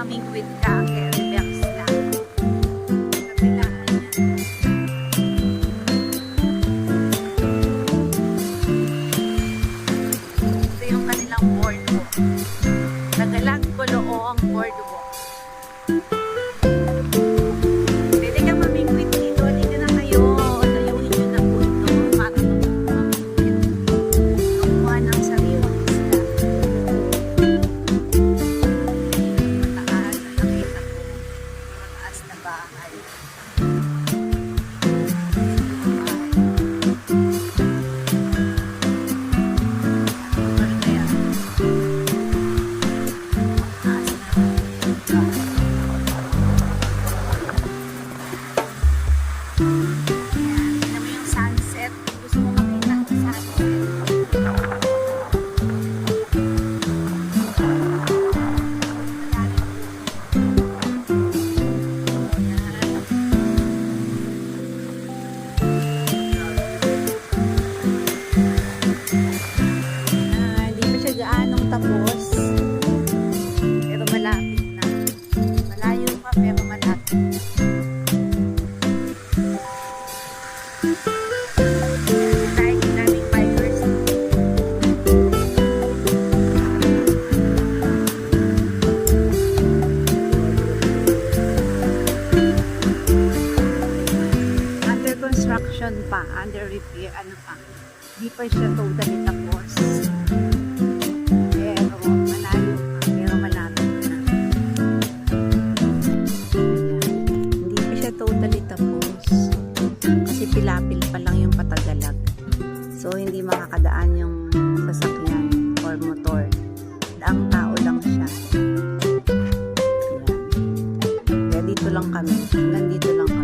mamingwit ka, bahay. Construction pa, under repair, ano pa. Di pa siya totally tapos. Pero malayo pa, pero malapit na. Hindi pa siya totally tapos. Kasi pilapil pa lang yung patagalag. So, hindi makakadaan yung sasakyan or motor. Daang tao lang siya. Kaya dito lang kami. Nandito lang kami.